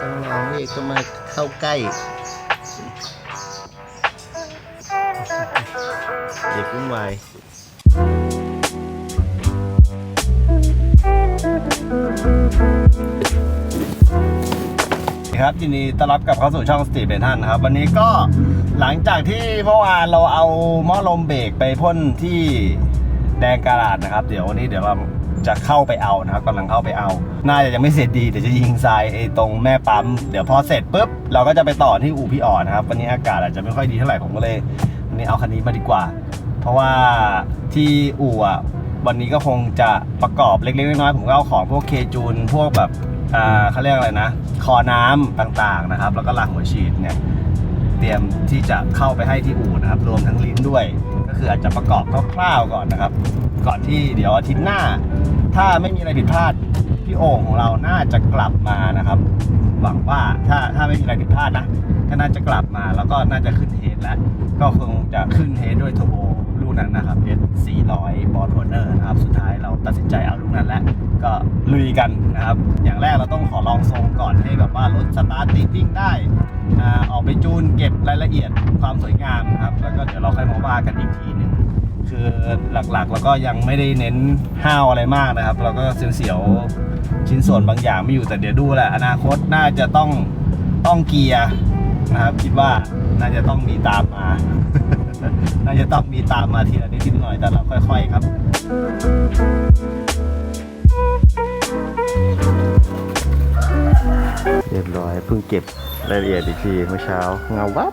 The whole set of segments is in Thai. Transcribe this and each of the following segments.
ต้องน้องนี่ก็มาเข้าใกล้ เด็กวุ่นวายครับยินดีต้อนรับกลับเข้าสู่ช่องสตีเบนทันนครับ วันนี้ก็หลังจากที่เมื่อวานเราเอาหม้อลมเบรกไปพ่นที่แดงการาดนะครับ เดี๋ยววันนี้เดี๋ยวเรา จะเข้าไปเอานะครับกำลังเข้าไปเอา น่าจะยังไม่เสร็จดีเดี๋ยวจะยิงทรายไอ้ตรงแม่ปั๊ม เดี๋ยวพอเสร็จปุ๊บเราก็จะไปต่อที่อู่พี่อ่อนนะครับ วันนี้อากาศอาจจะไม่ค่อยดีเท่าไหร่ผมก็เลยวันนี้เอาคันนี้มาดีกว่า เพราะว่าที่อู่อะวันนี้ก็คงจะประกอบเล็กๆน้อยๆผมก็เอาของพวกเคจูนพวกแบบอ่าเขาเรียกอะไรนะ คอน้ำต่างๆนะครับ แล้วก็รางหัวฉีดเนี่ยเตรียมที่จะเข้าไปให้ที่อู่นะครับ รวมทั้งลิ้นด้วย คืออาจจะประกอบคร่าวๆก่อนนะครับ ก่อนที่เดี๋ยวอาทิตย์หน้า ถ้าไม่มีอะไรผิดพลาด พี่โอ่งของเราน่าจะกลับมานะครับ หวังว่าถ้าถ้าไม่มีอะไรผิดพลาดนะก็น่าจะกลับมาแล้วก็น่าจะขึ้นเฮดแล้ว ก็คงจะขึ้นเฮดด้วยเทอร์โบลูกนั้นนะครับ S 400 b o r d w a r n e r นะครับ สุดท้ายเราตัดสินใจเอาลูกนั้นแล้วก็ลุยกันนะครับ อย่างแรกเราต้องขอลองทรงก่อนให้แบบว่ารถสตาร์ทติดวิ่งได้อ่าออกไปจูนเก็บรายละเอียดความสวยงามนะครับ แล้วก็เดี๋ยวเราค่อยมาว่ากันอีกทีหนึ่ง คือหลักๆแล้วก็ยังไม่ได้เน้นห้าวอะไรมากนะครับ เราก็เสียวๆชิ้นส่วนบางอย่างไม่อยู่แต่เดี๋ยวดูแหละอนาคตน่าจะต้องต้องเกียร์นะครับ คิดว่าน่าจะต้องมีตามมา น่าจะต้องมีตามมาทีละนิดทีละหน่อยแต่เราค่อย ๆ ครับเรียบร้อยเพิ่งเก็บรายละเอียดอีกทีเมื่อเช้าเงาวับ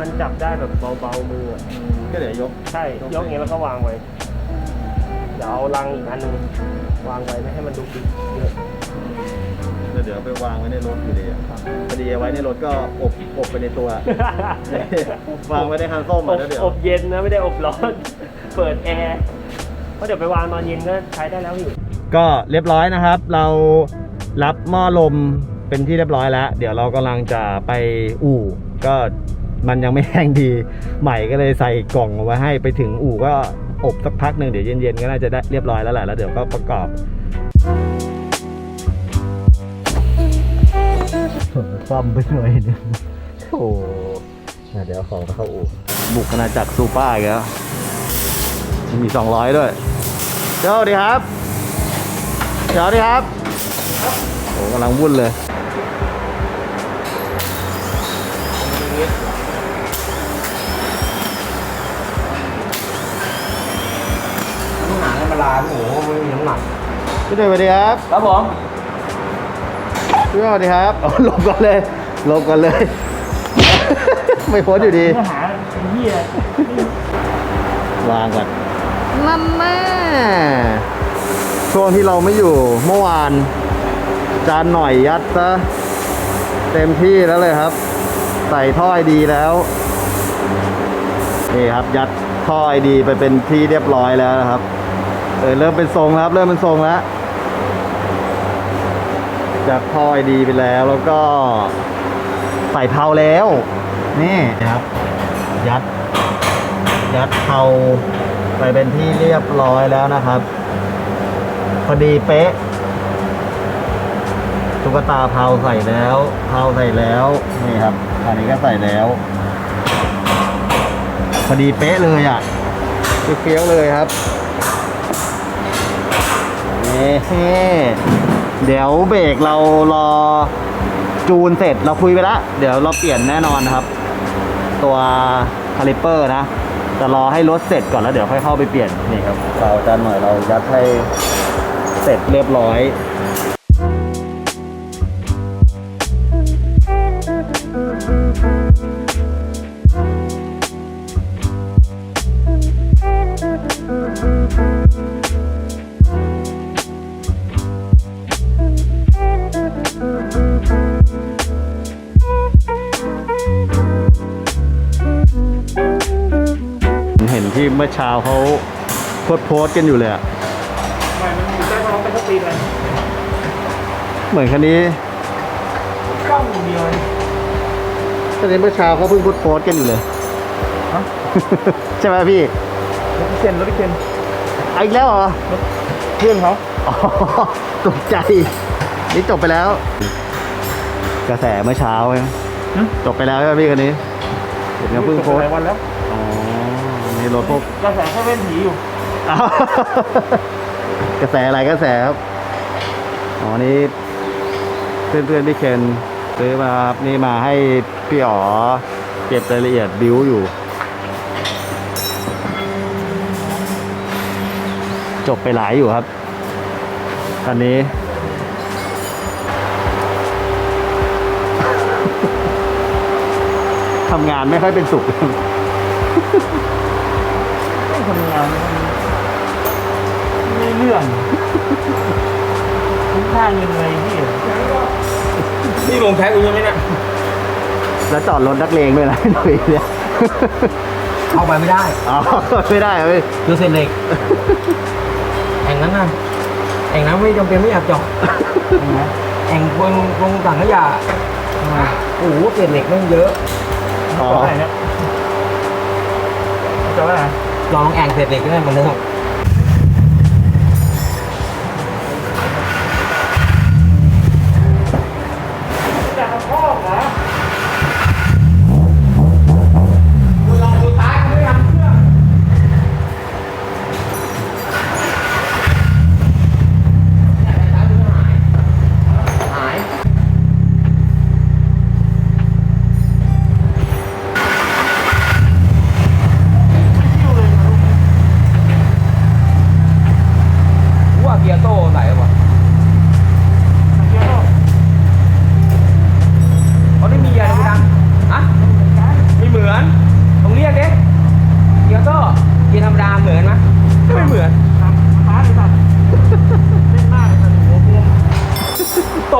มันจับได้แบบเบาๆมืออะก็เดี๋ยวยก ใช่ยกอย่างนี้แล้วก็วางไว้ เดี๋ยวเอาลังอีกอันหนึงวางไว้ไม่ให้มันดูดิเยอะแล้วเดี๋ยวไปวางไว้ในรถอยู่ดีอะพอดีเอาไว้ในรถก็อบอบไปในตัว วางไว้ในคันส้มออะบแล้วเดี๋ยวอบเย็นนะไม่ได้อบร้อน เปิดแอร์เพราะเดี๋ยวไปวางตอนเย็นก็ใช้ได้แล้วอยู่ ก็เรียบร้อยนะครับ เรารับหม้อลมเป็นที่เรียบร้อยแล้ว เดี๋ยวเรากำลังจะไปอู่ ก็ มันยังไม่แห้งดีใหม่ก็เลยใส่กล่องเอาไว้ให้ไปถึงอู่ก็อบสักพักหนึ่งเดี๋ยวเย็นๆก็น่าจะได้เรียบร้อยแล้วแหละแล้วเดี๋ยวก็ประกอบซ่อมไปหน่อยนึงโอ้อะเดี๋ยวของเข้าอู่บุกขนาดจักรซูป้าอีกแล้วมี200ด้วย เจ้าดีครับ เจ้าดีครับ โอ้กำลังวุ่นเลย นมีน้ำหนักพี่เดชสวัสดีครับครับผมพี่สวัสดีครับเอาหลบก่อนเลยหลบก่อนเลย ไม่พ้นอยู่ดีเนื้อหาเป็นเหี้ยวางก่อนนั่นแน่ช่วงที่เราไม่อยู่เมื่อวาน จานหน่อยยัดซะเต็มที่แล้วเลยครับ ใส่ท่อไอดีแล้วนี่ครับยัดท่อไอดีไปเป็นที่เรียบร้อยแล้วนะครับ เออเริ่มเป็นทรงแล้วครับ เริ่มเป็นทรงแล้ว จากท่อไอดีไปแล้วแล้วก็ใส่เผาแล้ว นี่นะครับ ยัด ยัดเผาไปเป็นที่เรียบร้อยแล้วนะครับ พอดีเป๊ะตุ๊กตาเผาใส่แล้วเผาใส่แล้วนี่ครับอันนี้ก็ใส่แล้ว พอดีเป๊ะเลยอะเฟี้ยวเลยครับ เดี๋ยวเบรกเรารอจูนเสร็จเราคุยไปแล้วเดี๋ยวเราเปลี่ยนแน่นอนนะครับ ตัวคาลิปเปอร์นะจะรอให้รถเสร็จก่อนแล้วเดี๋ยวค่อยเข้าไปเปลี่ยนนี่ครับเราจะหน่อยเรายัดให้เสร็จเรียบร้อย เมื่อเช้าเขาโพสต์โพสต์กันอยู่เลยอะไม่มันอยู่ใต้ท้องเป็นสปีดเลยเหมือนคันนี้กล้องอย่างเดียวเลยคันนี้เมื่อเช้าเขาเพิ่งโพสต์โพสต์กันอยู่เลย ฮะใช่ไหมพี่รถพิเศษรถพิเศษเอาอีกแล้วเหรอเพื่อนเขาอ๋อตกใจ นี่จบไปแล้ว กระแสเมื่อเช้าใช่ไหมจบไปแล้วใช่ไหมพี่คันนี้เห็นเขาเพิ่งโพสหต์ลายวันแล้วอ๋อในรถพวกกระแสแค่เว้นผีอยู่ อ้าวกระแสอะไรกระแสครับ อ๋อนี่เพื่อนเพื่อนๆพี่เคนซื้อมาครับนี่มาให้พี่อ๋อเก็บรายละเอียดบิวอยู่ จบไปหลายอยู่ครับคันนี้ ทำงานไม่ค่อยเป็นสุข ไม่ทำงานมันไม่เรื่องคุ้มค่าเงินอะไรพี่นี่ลงแท็กกูยังไม่เนี่ยแล้วจอดรถนักเลงด้วยนะหนุ่ยเนี่ยเข้าไปไม่ได้อ๋อไม่ได้เหรอพี่คือเศษเหล็กแอ่งนั้นน่ะแอ่งนั้นไม่จำเป็นไม่อยากเจาะเห็นไหมแอ่งตรงตรงถังขยะโอ้โหเศษเหล็กแม่งเยอะอ๋อจอดไหนเนี่ยจอดไหน ลองแองเศษเหล็กก็ได้หมือนเดิมแต่พ่อเหรอ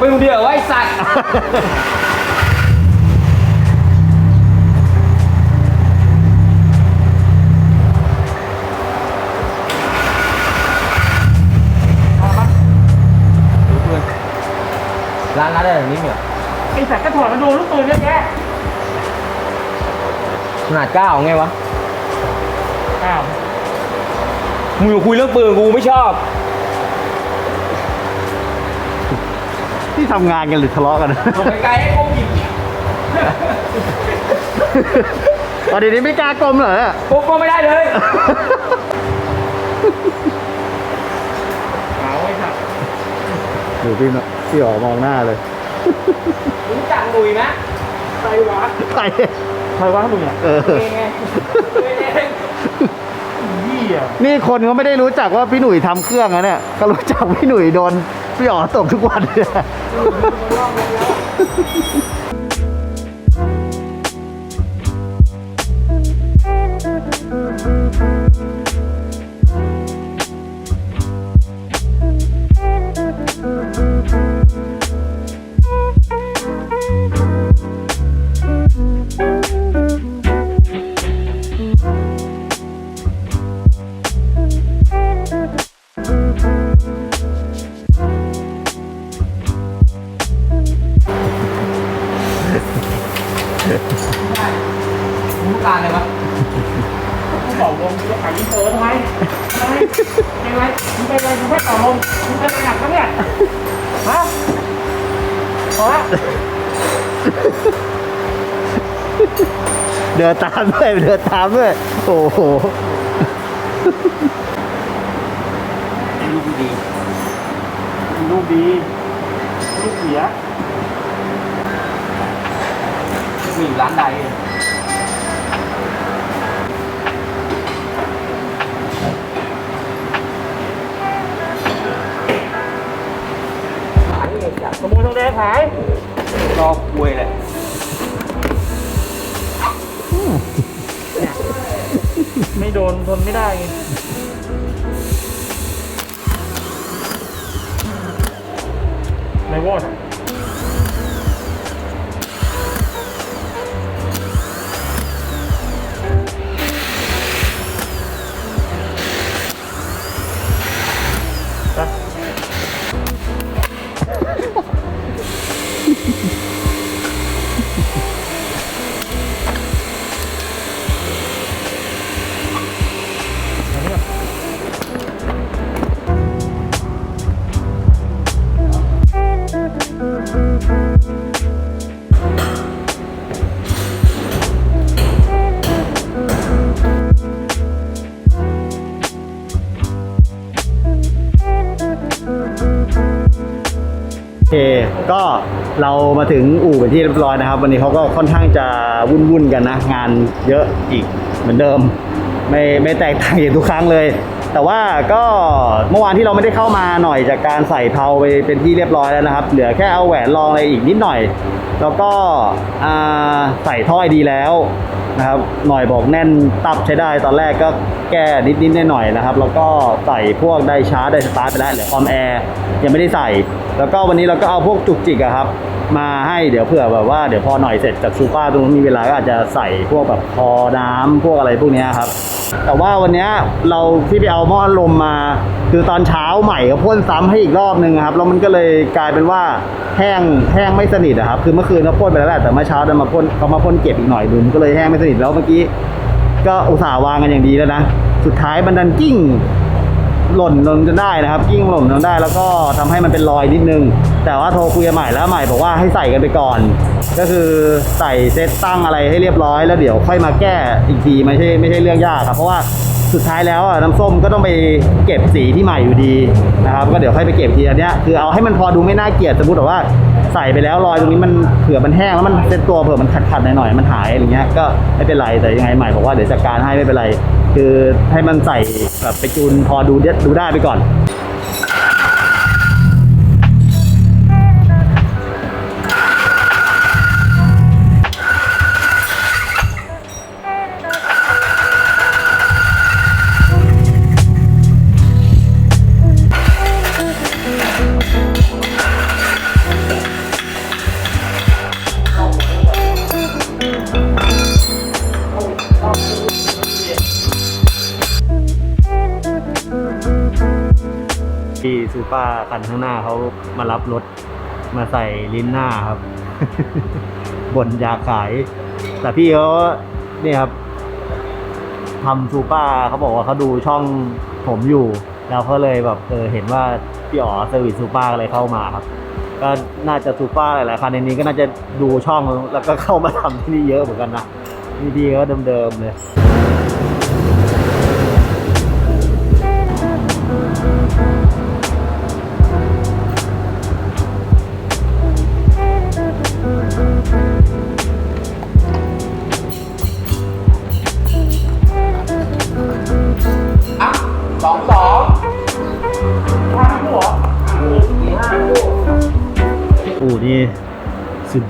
ไปคนเดียวไว้สัตว์ ร้านร้านอะไรแบบนี้เนี่ยไอ้สัตว์ก็ถอดมาดูลูกปืนเยอะแยะขนาดเก้าไงวะอ้าวมึงอย่าคุยเรื่องปืนกูไม่ชอบ ที่ทำงานกันหรือทะเลาะกันลงไกลๆให้พวกยิงตอนนี้ไม่กล้ากลมเหรอเนี่ยพวกก็ไม่ได้เลยเอาไอ้สัตว์ดูพี่นะพี่อ๋อมองหน้าเลยรู้จักหนุ่ยไหมใครวะใครใครวะมึงอะเออ เองไงเองเองเหี้ยนี่คนเขาไม่ได้รู้จักว่าพี่หนุ่ยทำเครื่องนะเนี่ยเขารู้จักพี่หนุ่ยโดน พี่อ๋อตกทุกวันเลย เดินตามด้วยเดินตามด้วยโอ้โหลูกดีลูกดีลูกเสียมีอยู่ร้านใดขายเองจับขโมยทองแดงขายรอบกล้วยเลย ไม่โดนทนไม่ได้ไงในวอด ก็เรามาถึงอู่เป็นที่เรียบร้อยนะครับ วันนี้เขาก็ค่อนข้างจะวุ่นๆกันนะ งานเยอะอีกเหมือนเดิม ไม่ไม่แตกต่างจากทุกครั้งเลย แต่ว่าก็เมื่อวานที่เราไม่ได้เข้ามาหน่อยจากการใส่เพลาไปเป็นที่เรียบร้อยแล้วนะครับ เหลือแค่เอาแหวนรองอะไรอีกนิดหน่อย แล้วก็ใส่ท่อไอดีแล้วนะครับหน่อยบอกแน่นตับใช้ได้ตอนแรกก็แก้นิดนิดๆหน่อยๆนะครับ แล้วก็ใส่พวกไดชาร์จไดสตาร์ทไปแล้วเหลือคอมแอร์ยังไม่ได้ใส่ แล้วก็วันนี้เราก็เอาพวกจุกจิกอะครับมาให้เดี๋ยวเผื่อแบบว่าเดี๋ยวพอหน่อยเสร็จจากซูเปอร์ตรงนู้มีเวลาก็อาจจะใส่พวกแบบคอน้ำพวกอะไรพวกนี้ครับ แต่ว่าวันนี้เราที่ไปเอาหม้อลมมา คือตอนเช้าใหม่ก็พ่นซ้ำให้อีกรอบนึงครับแล้วมันก็เลยกลายเป็นว่าแห้งแห้งไม่สนิทอะครับ คือเมื่อคืนเราพ่นไปแล้วแหละแต่เมื่อเช้าดันมาพ่นเขามาพ่นเก็บอีกหน่อยนึงก็เลยแห้งไม่สนิทแล้วเมื่อกี้ ก็อุตส่าห์วางกันอย่างดีแล้วนะสุดท้ายมันดันกิ้ง หล่นลงจนได้นะครับกิ้งหล่นลงได้แล้วก็ทำให้มันเป็นรอยนิดนึง แต่ว่าโทรคุยกับใหม่แล้วใหม่บอกว่าให้ใส่กันไปก่อน ก็คือใส่เซตตั้งอะไรให้เรียบร้อย แล้วเดี๋ยวค่อยมาแก้อีกทีไม่ใช่ไม่ใช่เรื่องยากครับเพราะว่าสุดท้ายแล้วน้ำส้มก็ต้องไปเก็บสีที่ใหม่อยู่ดีนะครับ ก็เดี๋ยวค่อยไปเก็บทีอันเนี้ยคือเอาให้มันพอดูไม่น่าเกลียดสมมติแบบว่าใส่ไปแล้วรอยตรงนี้มันเผื่อมันแห้งแล้วมันเซ็ตตัวเผื่อมันขัดๆหน่อยๆมันหายอะไรเงี้ยก็ไม่เป็นไรแต่ยังไงใหม่บอกว่าเดี๋ยวจัดการให้ไม่เป็นไร คือให้มันใส่แบบไปจูนพอดูดูได้ไปก่อน ปอร์คันข้างหน้าเขามารับรถ มาใส่ลิ้นหน้าครับ บ่นอยากขาย แต่พี่เขาเนี่ยครับทำซูเปอร์เขาบอกว่าเขาดูช่องผมอยู่ แล้วเขาเลยแบบเออเห็นว่าพี่อ๋อเซอร์วิสซูเปอร์อะไรเข้ามาครับ ก็น่าจะซูเปอร์หลายๆคันในนี้ก็น่าจะดูช่องแล้วก็เข้ามาทำที่นี่เยอะเหมือนกันนะนี่ดีก็เดิมๆเลย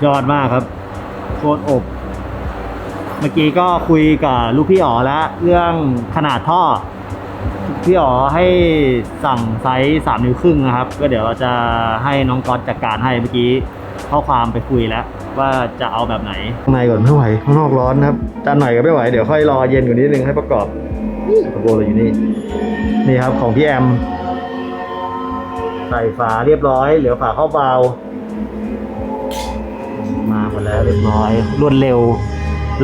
ยอดมากครับโคตรอบ เมื่อกี้ก็คุยกับลูกพี่อ๋อแล้ว เรื่องขนาดท่อ พี่อ๋อให้สั่งไซส์สามนิ้วครึ่งนะครับ ก็เดี๋ยวเราจะให้น้องก๊อตจัดการให้เมื่อกี้ข้อความไปคุยแล้ว ว่าจะเอาแบบไหน ข้างในก่อนไม่ไหวข้างนอกร้อนนะครับจานหนก็ไม่ไหว เดี๋ยวค่อยรอเย็นกว่านี้นึงให้ประกอบนี่ตะโกนเลยอยู่นี่ นี่ครับของพี่แอม ใส่ฝาเรียบร้อย เหลือฝาเข้าเบา มาหมดแล้วเรียบร้อย รวดเร็ว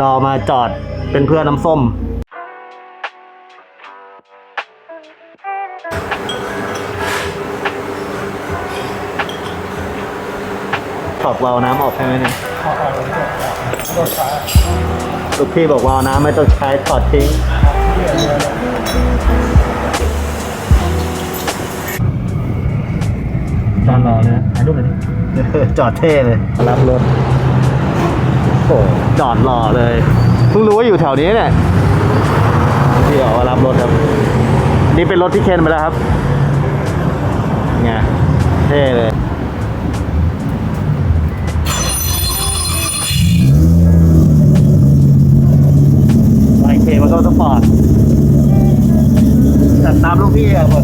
รอมาจอดเป็นเพื่อน้ำส้มถอดวาล์วน้ำออกใช่ไหมเนี่ยลูกพี่บอกวาวน้ำไม่ต้องใช้ถอดทิ้งจานรอเลยนะถ่ายรูปเลยดิ จอดเท่เลย รับรถ โอ้จอดรอเลยเพิ่งรู้ว่าอยู่แถวนี้เนี่ยพี่บอกว่ารับรถครับ นี่เป็นรถที่เคนไปแล้วครับไงเท่เลยไอเคมันก็สปอร์ตแต่ตามลูกพี่อะหมด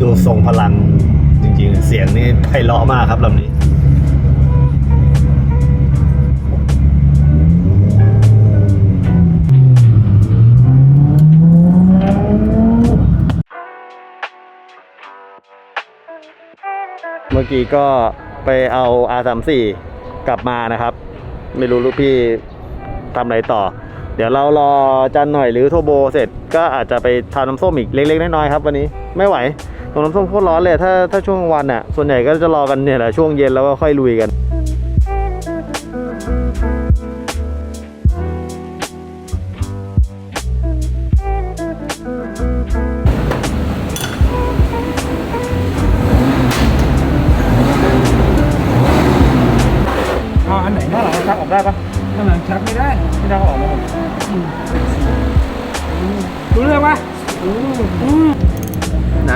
ดูทรงพลังจ ริงๆ เสียงนี่ไพเราะมากครับลำนี้เมื่อกี้ก็ไปเอา R34 กลับมานะครับ ไม่รู้ลูกพี่ทำอะไรต่อ เดี๋ยวเรารอจันหน่อยหรือโทโบเสร็จก็อาจจะไปทานน้ำส้มอีกเล็กๆน้อยๆครับวันนี้ไม่ไหว ตรงน้ำส้มโคตรร้อนเลยถ้าถ้าช่วงวันอะส่วนใหญ่ก็จะรอกันเนี่ยแหละช่วงเย็นแล้วก็ค่อยลุยกัน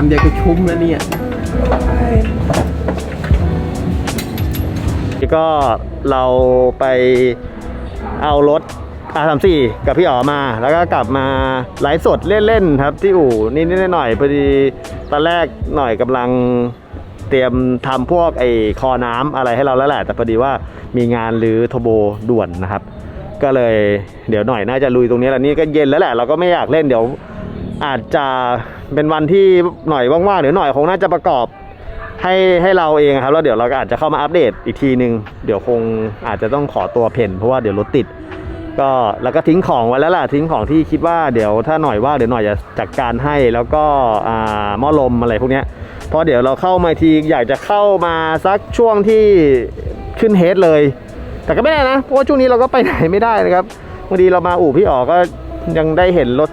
เดียวก็ชุ่มแล้วเนี่ยก็เราไปเอารถ R34 กับพี่อ๋อมา แล้วก็กลับมาไลฟ์สดเล่นๆครับที่อู่นิดๆหน่อยๆพอดีตอนแรกหน่อยกำลังเตรียมทำพวกไอ้คอน้ำอะไรให้เราแล้วแหละ แต่พอดีว่ามีงานหรือทโบด่วนนะครับ ก็เลยเดี๋ยวหน่อยน่าจะลุยตรงนี้แล้วนี่ก็เย็นแล้วแหละ เราก็ไม่อยากเล่นเดี๋ยว อาจจะเป็นวันที่หน่อยว่างๆเดี๋ยวหน่อยคงน่าจะประกอบให้ให้เราเองครับแล้วเดี๋ยวเราก็อาจจะเข้ามาอัปเดตอีกทีหนึ่งเดี๋ยวคงอาจจะต้องขอตัวเพ่นเพราะว่าเดี๋ยวรถติด ก็แล้วก็ทิ้งของไว้แล้วล่ะทิ้งของที่คิดว่าเดี๋ยวถ้าหน่อยว่าเดี๋ยวหน่อยจะจัดการให้แล้วก็อ่าหม้อลมอะไรพวกเนี้ยเพราะเดี๋ยวเราเข้ามาทีอยากจะเข้ามาสักช่วงที่ขึ้นเฮดเลย แต่ก็ไม่ได้นะเพราะว่าช่วงนี้เราก็ไปไหนไม่ได้นะครับบางทีเรามาอู่พี่อ๋อก็ยังได้เห็นรถ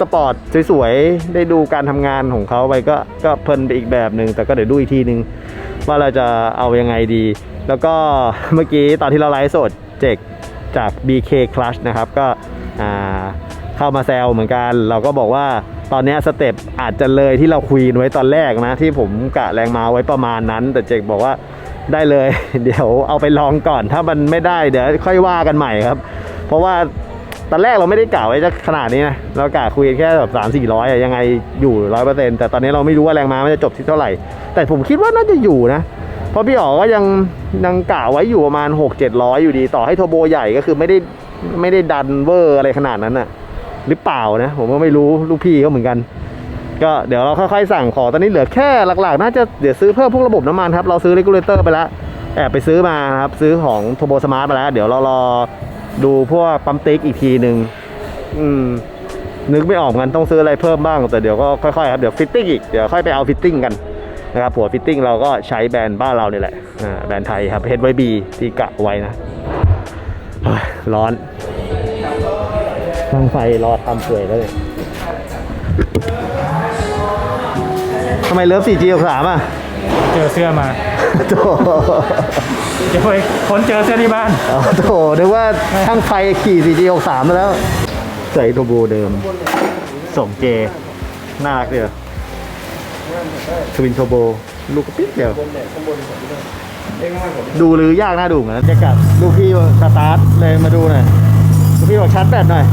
สปอร์ตสวยๆ ได้ดูการทำงานของเขาไปก็ก็เพลินไปอีกแบบหนึ่งแต่ก็เดี๋ยวดูอีกทีนึง ว่าเราจะเอายังไงดี แล้วก็เมื่อกี้ตอนที่เราไลฟ์สดเจกจาก BK Clutch นะครับ ก็เข้ามาแซวเหมือนกัน เราก็บอกว่าตอนนี้สเต็ปอาจจะเลยที่เราคุยไว้ตอนแรกนะ ที่ผมกะแรงมาไว้ประมาณนั้น แต่เจกบอกว่าได้เลย เดี๋ยวเอาไปลองก่อนถ้ามันไม่ได้เดี๋ยวค่อยว่ากันใหม่ครับ เพราะว่า ตอนแรกเราไม่ได้กล่าวไว้จะขนาดนี้นะเรากะคุยแค่แบบสามสี่ร้อยยังไงอยู่ร้อยเปอร์เซ็นต์แต่ตอนนี้เราไม่รู้ว่าแรงม้ามันจะจบที่เท่าไหร่ แต่ผมคิดว่าน่าจะอยู่นะเพราะพี่อ๋อก็ยังยังกะไว้อยู่ประมาณหกเจ็ดร้อยอยู่ดีต่อให้โทโบใหญ่ก็คือไม่ได้ไม่ได้ดันเวอร์อะไรขนาดนั้นน่ะหรือเปล่านะ ผมก็ไม่รู้ลูกพี่เขาเหมือนกัน ก็เดี๋ยวเราค่อยๆสั่งขอตอนนี้เหลือแค่หลักๆ น่าจะเดี๋ยวซื้อเพิ่มพวกระบบน้ำมันครับ เราซื้อเรกูเลเตอร์ไปแล้วแอบไปซื้อมาครับ ซื้อของโทโบสมาร์ทไปแล้ว เดี๋ยวเรารอ ดูพวกปั๊มติ๊กอีกทีหนึ่งอืมนึกไม่ออกกันต้องซื้ออะไรเพิ่มบ้าง แต่เดี๋ยวก็ค่อยๆครับ เดี๋ยวฟิตติ้งอีก เดี๋ยวค่อยไปเอาฟิตติ้งกันนะครับหัวฟิตติ้งเราก็ใช้แบรนด์บ้านเราเนี่ยแหละแบรนด์ไทยครับ HYB ที่กะไว้นะร้อนช่างไฟรอทำเปื่อยแล้วเนี่ยทำไมเลิฟ 4G 63อะ เจอเสื้อมาโถเดี๋ยวไปค้นเจอเสื้อที่บ้านอ๋อโถนึกว่าช่างไฟขี่ 4G 63 มาแล้ว ใส่โทโบเดิม ส่งเจ น่ารักเดียวทวินโทโบ ลูกกระปิ๊กเดียว ดูหรือยากน่าดูเหมือนกันจะกลับ ลูกพี่สตาร์ทเลยมาดูหน่อย ลูกพี่บอกชาร์จแบตหน่อย